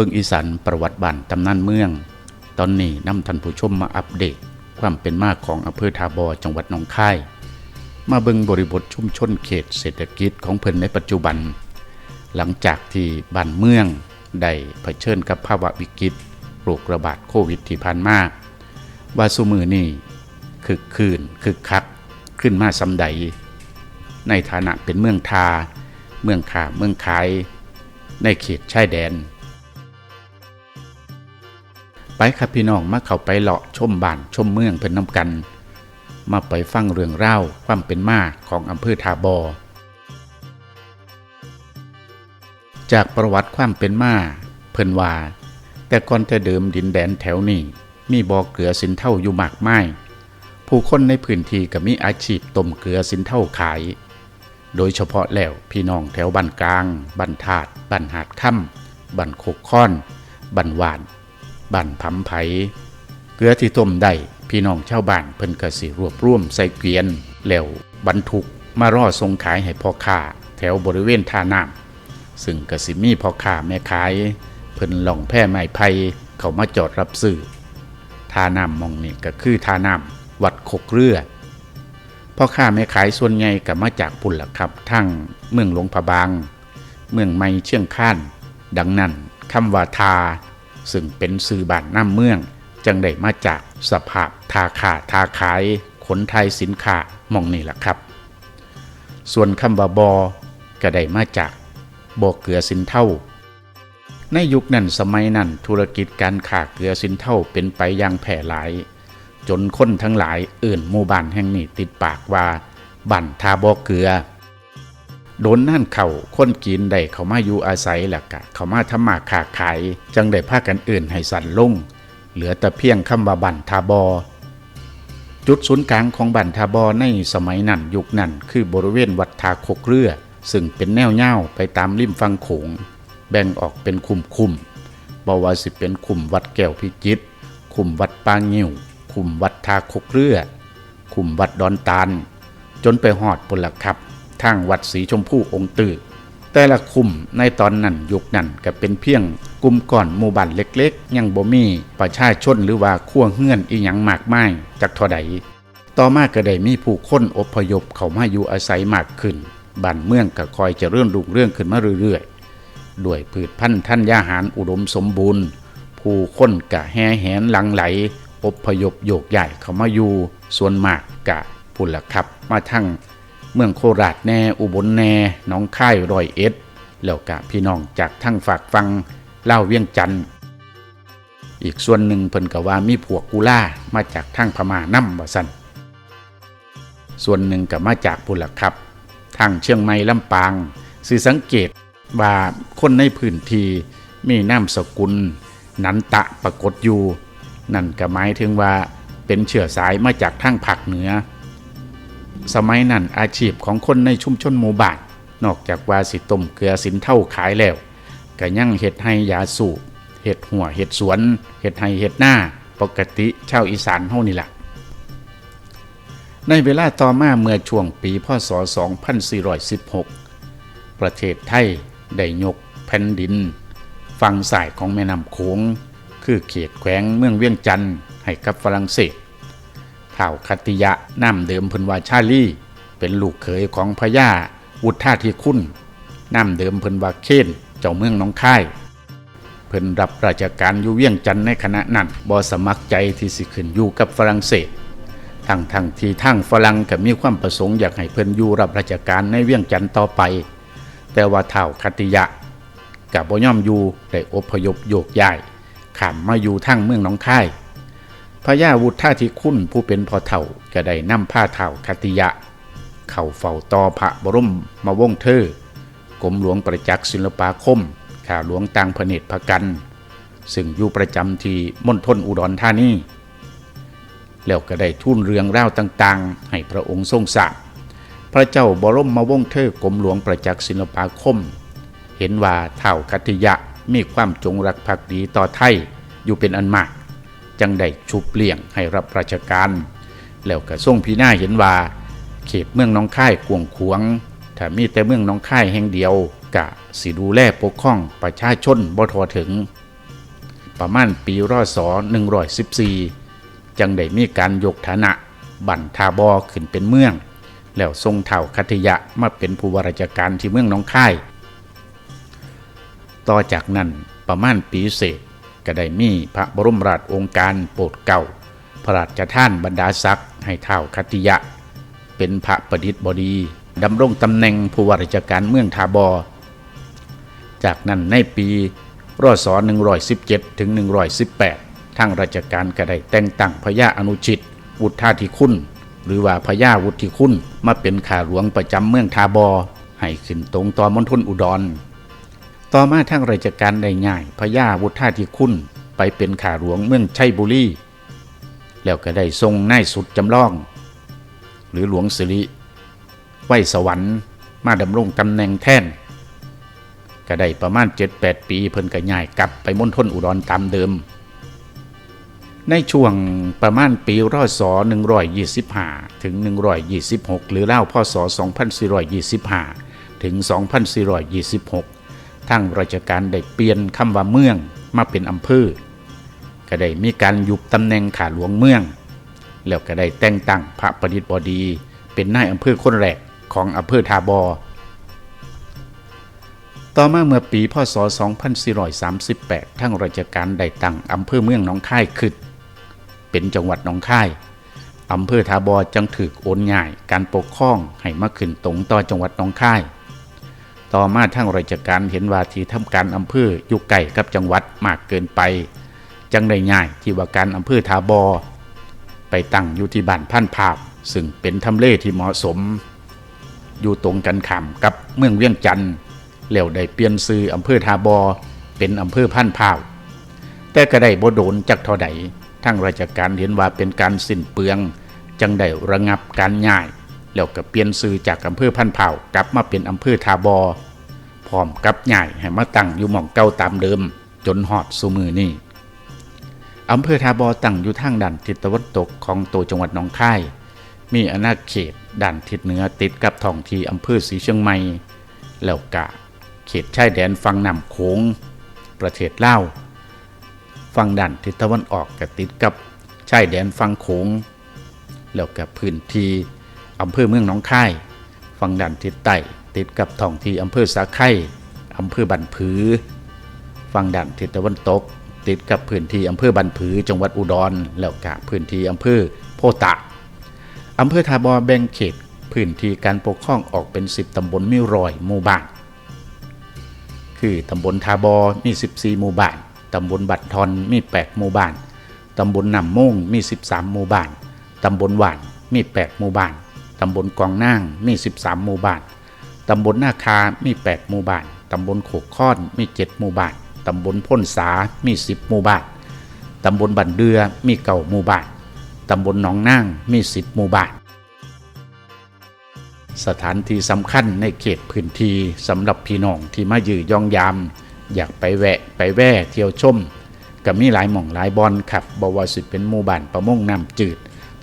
บิ่งอีสานประวัติบ้านตำนานเมือง ตอนนี้นำท่านผู้ชมมาอัปเดต ความเป็นมาของอำเภอทาบอจังหวัดหนองคาย มาเบิงบริบทชุมชนเขตเศรษฐกิจของเพิ่นในปัจจุบัน หลังจากที่บ้านเมืองได้เผชิญกับภาวะวิกฤตโรคระบาดโควิดที่ผ่านมาว่าสุมือนี่คึกคืนคึกคักขึ้นมาสำใด ในฐานะเป็นเมืองทา เมืองขาเมืองขาย ในเขตชายแดน ไปครับพี่น้องมาเข้าไปเลาะชมบ้านชมเมืองเพิ่นนำกัน มาไปฟังเรื่องเล่าความเป็นมาของอำเภอทาบอ จากประวัติความเป็นมาเพิ่นว่า แต่ก่อนแต่เดิมดินแดนแถวนี้มีบ่อเกลือสินเท่าอยู่มากมายผู้คนในพื้นที่ก็มีอาชีพต้มเกลือสินเท่าขาย โดยเฉพาะแล้วพี่น้องแถวบ้านกลางบ้านถาดบ้านหาดค่ำบ้านโคกค้อนบ้านหวาน บ้านผำไผเกลือที่ต้มได้พี่น้องชาวบ้านเพิ่นก็สิรวบรวมใส่เกวียนแล้วบรรทุกมารอส่งขายให้พ่อค้าแถวบริเวณท่าน้ำซึ่งก็สิมีพ่อค้าแม่ขาย เพิ่นหล่องแพร่ไม้ไผ่เขามาจอดรับซื้อท่าน้ำมองนี่ก็คือท่าน้ำวัดคกเรือพ่อค้าแม่ขายส่วนใหญ่ก็มาจากปุ่นล่ะครับ ทั้งเมืองหลวงพะบาง เมืองไม่เชียงคาน ดังนั้นคำว่าทา ซึ่งเป็นสื่อบานน้ำเมือง จังได้มาจากสภาพทาขาทาขายขนไทยสินค้ามองนี่แหละครับ ส่วนคำว่าบอก็ได้มาจากบ่อเกลือสินเท่า ในยุคนั้นสมัยนั้นธุรกิจการค้าเกลือสินเท่าเป็นไปอย่างแพร่หลาย จนคนทั้งหลายเอื่นหมู่บ้านแห่งนี้ติดปากว่าบ้านทาบอเกลือ โดนนั่นเข่าคนกินได้เขามาอยู่อาศัยแหละกะ เขามาทำมาค้าขาย จังได้พากันอื่นให้สั่นลง เหลือแต่เพียงคำว่าบันทาบอ จุดศูนย์กลางของบันทาบอในสมัยนั้นยุคนั้นคือบริเวณวัดทาคกเรือ ซึ่งเป็นแนวเง่าไปตามริมฝั่งโขง แบ่งออกเป็นคุมคุมๆบวาสิเป็นคุมวัดแก้วพิจิตรคุมวัดปางงิ้วคุมวัดทาคกเรือคุมวัดดอนตาลจนไปหอดปุลครับ ทางวัดสีชมพูองค์ตื่แต่ละคุมในตอนนั้นยุคนั้นก็เป็นเพียงกลุ่มก่อนหมู่บ้านเล็กๆ ยังบ่มีประชาชนหรือว่าขั้วเฮือนอีหยังมากมายจากท่าใดต่อมาก็ได้มีผู้คนอพยพเข้ามาอยู่อาศัยมากขึ้นบ้านเมืองก็คอยจะเรื่อรุ่งเรื่องขึ้นมาเรื่อยๆ ด้วยพืชพันธุ์ท่านยาหารอุดมสมบูรณ์ ผู้คนกะแห่แหนหลังไหลอพยพโยกใหญ่เข้ามาอยู่ส่วนมากกะพุ่นละครับ มาทั้ง เมืองโคราชแน่อุบลแน่น้องค่ายรอยเอ็ด แล้วกะพี่น้องจากทั้งฝากฟังเล่าเวียงจันทน์อีกส่วนหนึ่งเพิ่นก็ว่ามีพวกกุล่ามาจากทางพม่านํว่ซั่นส่วนหนึ่งก็มาจากพุ่นละครับทางเชียงใหม่ลำปางสิสังเกตว่าคนในพื้นที่มีนามสกุล นันตะปรากฏอยู่ นั่นก็หมายถึงว่าเป็นเชื้อสายมาจากทางภาคเหนือ สมัยนั้นอาชีพของคนในชุมชนหมู่บ้านนอกจากว่าสิต้มเกลือสินเท่าขายแล้วก็ยังเห็ดให้ยาสูบเห็ดหัวเห็ดสวนเห็ดให้เห็ดหน้าปกติชาวอีสานเฮานี่แหละในเวลาต่อมาเมื่อช่วงปีพศ 2416 ประเทศไทยได้ยกแผ่นดิน ฝั่งสายของแม่น้ำโขงคือเขตแขวงเมืองเวียงจันทน์ให้กับฝรั่งเศส ท้าวคัติยะน้ำเดิมเพิ่นว่าชาลีเป็นลูกเขยของพญาวุฒาธิคุณน้ำเดิมเพิ่นว่าเคนเจ้าเมืองน้องค่าย เพิ่นรับราชการอยู่เวียงจันทน์ในขณะนั้นบ่สมัครใจที่สิขึ้นอยู่กับฝรั่งเศสทั้งทั้งที่ทั้งฝรั่งก็มีความประสงค์อยากให้เพิ่นอยู่รับราชการในเวียงจันทน์ต่อไป แต่ว่าท้าวคัติยะกับบ่ย่อมอยู่ได้อพยพโยกย้ายข้ามมาอยู่ทั้งเมืองน้องค่าย พญาวุฒาธิคุณผู้เป็นพ่อเฒ่าก็ได้นำผ้าเฒ่าคติยะ เข้าเฝ้าต่อพระบรมมาวงเธอกรมหลวงประจักษ์ศิลปาคมข้าหลวงต่างพเนตรพกัน ซึ่งอยู่ประจำที่มณฑลอุดรธานีแล้วก็ได้ทุ่นเรืองเล่าต่างๆ ให้พระองค์ทรงทราบพระเจ้าบรมมาวงเธอกรมหลวงประจักษ์ศิลปาคม เห็นว่าเท่าคติยะมีความจงรักภักดีต่อไทยอยู่เป็นอันมาก จังได้ชุบเลี่ยงให้รับราชการ แล้วก็ทรงพิจารณาเห็นว่า เขตเมืองน้องค่ายกวงขวงถ้ามีแต่เมืองน้องค่ายแห่งเดียวกะสิดูแลปกครองประชาชนบ่ทอถึง ประมาณปีรอศ114 จังได้มีการยกฐานะบันทาบอขึ้นเป็นเมือง แล้วทรงเถ่าคัตยะมาเป็นผู้วราชการที่เมืองน้องค่าย ต่อจากนั้นประมาณปีเศษ ก็ได้มีพระบรมราชองค์การโปรดเก่า พระราชทานบรรดาศักดิ์ให้เท่าคัตยะ เป็นพระประดิษฐ์บดีดำรงตำแหน่งผู้ว่าราชการเมืองทาบอ จากนั้นในปีรศ117 ถึง 118 ทางราชการก็ได้แต่งตั้งพระยาอนุชิต วุฒาธิคุณ หรือว่าพระยาวุฒิคุณ มาเป็นข้าหลวงประจำเมืองทาบอ ให้ขึ้นตรงต่อมณฑลอุดร ต่อมาทางราชการได้ง่ายพระยาวุฒาธิคุณไปเป็นข้าหลวงเมืองชัยบุรีแล้วก็ได้ทรงนายสุดจำลอง หรือหลวงสิริไว้สวรรค์มาดำรงตำแหน่งแท่น ก็ได้ประมาณ 7-8 ปีเพิ่นก็ย้ายกลับไปมณฑลอุดรตามเดิม ในช่วงประมาณปีรศ125 ถึง 126 หรือเล่าพศ 2425 ถึง 2426 ทางราชการได้เปลี่ยนคำว่าเมืองมาเป็นอำเภอก็ได้มีการยุบตำแหน่งขาหลวงเมือง แล้วก็ได้แต่งตั้งพระประดิษฐ์บดี เป็นนายอำเภอคนแรกของอำเภอทาบอ ต่อมาเมื่อปีพศ 2438 ทั้งราชการได้ตั้งอำเภอเมืองหนองคายขึ้นเป็นจังหวัดหนองคายอำเภอทาบอจังถือโอนง่ายการปกครองให้มาขึ้นตรงต่อจังหวัดหนองคาย ต่อมาทั้งราชการเห็นว่าที่ทำการอำเภออยู่ไกลกับจังหวัดมากเกินไป จังได้ง่ายที่ว่าการอำเภอทาบอ ไปตั้งอยู่ที่บ้านพันภาพ ซึ่งเป็นทำเลที่เหมาะสม อยู่ตรงกันข้ามกับเมืองเวียงจันทน์แล้วได้เปลี่ยนซื้ออำเภอทาบอ เป็นอำเภอพันพาวแต่ก็ได้บ่โดนจักเท่าใดทั้งราชการเห็นว่าเป็นการสิ้นเปลือง จังได้ระงับการย้าย แล้วก็เปลี่ยนซื้อจากอำเภอพันพากลับมาเป็นอำเภอทาบอพร้อมกับย้ายให้มาตั้งอยู่หม่องเก่าตามเดิม จนฮอดสุมือนี่อำเภอทาบอตั้งอยู่ทางด้านทิศตะวันตกของตัวจังหวัดหนองคาย มีอาณาเขตด้านทิศเหนือติดกับท้องที่อำเภอศรีเชียงใหม่แล้วกะเขตชายแดนฝั่งน้ำโขงประเทศลาวฝั่งด้านทิศตะวันออกก็ติดกับชายแดนฝั่งโขงแล้วกับพื้นที่ อำเภอเมืองหนองคายฝั่งด้านทิศใต้ติดกับท้องที่อำเภอสาไข่อำเภอบันผือฝั่งด้านทิศตะวันตก ติดกับพื้นที่อำเภอบันผือ จังหวัดอุดร แล้วกับพื้นที่อำเภอโพตากอำเภอทาบอแบ่งเขตพื้นที่การปกครองออกเป็น 10 ตำบลมีรอยหมู่บ้านคือตำบลทาบอมี 14 หมู่บ้าน ตำบลบัดทอนมี 8 หมู่บ้าน ตำบลหนำม่งมี 13 หมู่บ้าน ตำบลหวานมี 8 หมู่บ้าน ตำบลกองนางมี 13 หมู่บ้าน ตำบลนาคา มี 8 หมู่บ้าน ตำบลโขกค้อน มี 7 หมู่บ้าน ตำบลพ้นสา มี 10 หมู่บ้าน ตำบลบันเดือ มีเก่าหมู่บ้าน ตำบลหนองนาง มี 10 หมู่บ้าน สถานที่สำคัญในเขตพื้นที่สำหรับพี่น้องที่มายือย่องยาม อยากไปแวะไปแว่เที่ยวชมก็มีหลายหม่องหลายบอนครับบวสิเป็นหมู่บ้านประมงน้ำจืด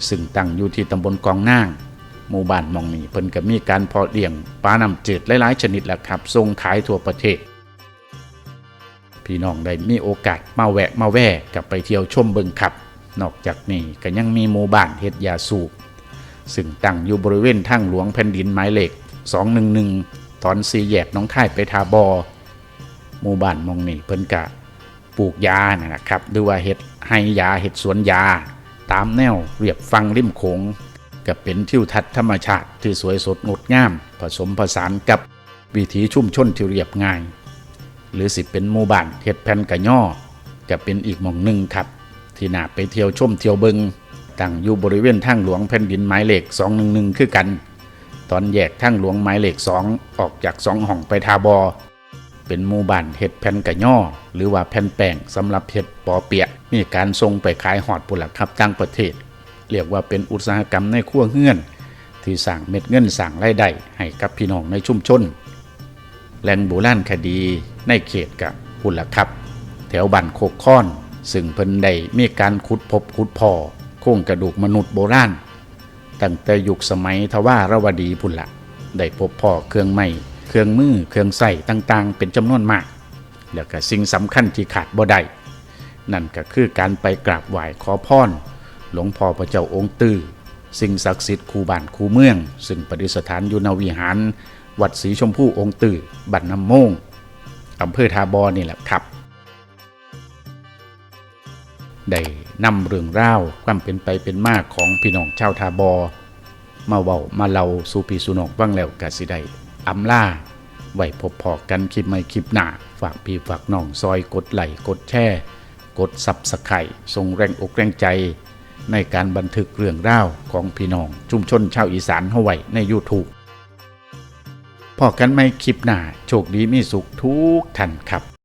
ซึ่งตั้งอยู่ที่ตำบลกองนาง หมู่บ้านมองนี้เพิ่นก็มีการเพาะเลี้ยงปลาน้ำจืดหลายๆชนิดแหละครับส่งขายทั่วประเทศ พี่น้องได้มีโอกาสมาแวะมาแว่กับไปเที่ยวชมเบิงครับ นอกจากนี้ก็ยังมีหมู่บ้านเฮ็ดยาสูบซึ่งตั้งอยู่บริเวณทางหลวงแผ่นดินหมายเลข211 ตอนสีแยกน้องค่ายไปทาบอ หมู่บ้านมองนี้เพิ่นกะปลูกยานะครับหรือว่าเห็ดให้ยาเห็ดสวนยา ตามแนวเรียบฟังริมโขง ก็เป็นทิวทัศน์ธรรมชาติที่สวยสดงดงาม ผสมผสานกับวิถีชุ่มชนที่เรียบง่าย หรือสิเป็นหมู่บ้านเห็ดแผ่นกระย่อก็เป็นอีกหม่องหนึ่งครับ ที่น่าไปเที่ยวชมเที่ยวเบิงตั้งอยู่บริเวณทางหลวงแผ่นดินหมายเลข 211 คือกัน ตอนแยกทางหลวงหมายเลข 2 ออกจากสองห้องไปทาบอ เป็นหมู่บ้านเห็ดแผ่นกระย่อ หรือว่าแผ่นแป้งสำหรับเห็ดปอเปียะมีการส่งไปขายหอดปุหลักครับต่างประเทศ เรียกว่าเป็นอุตสาหกรรมในครัวเฮือน ที่สั่งเม็ดเงินสั่งรายได้ให้กับพี่น้องในชุมชนแหล่งโบราณคดีในเขตกับพุ่นละครับ แถวบ้านโคกค้อน ซึ่งเพิ่นได้มีการขุดพบขุดพอโครงกระดูกมนุษย์โบราณตั้งแต่ยุคสมัยทวารวดีพุ่นละได้พบพ่อเครื่องไม้เครื่องมือเครื่องใส่ต่างๆ เป็นจำนวนมาก แล้วก็สิ่งสำคัญที่ขาดบ่ได้นั่นก็คือการไปกราบไหว้ขอพร หลวงพ่อพระเจ้าองค์ตื้อสิ่งศักดิ์สิทธิ์คูบ้านคูเมือง ซึ่งประดิษฐานอยู่ในวิหาร วัดศรีชมพูองค์ตื้อบันน้ำโมงอำเภอทาบอนี่แหละครับ ได้นำเรื่องราวความเป็นไปเป็นมาของพี่น้องชาวทาบอ มาเว้ามาเล่าสู่พี่สุนองฟังแล้วกสิได้อำลาไว้พบพอกันคลิปใหม่คลิปหน้าฝากพี่ฝากน้องซอยกดไหลกดแชร์กดซับสไครต์ส่งแรงอกแรงใจ ในการบันทึกเรื่องราวของพี่น้องชุมชนชาวอีสานเฮาไว้ใน YouTube พอกันไหมคลิปหน้าโชคดีมีสุขทุกท่านครับ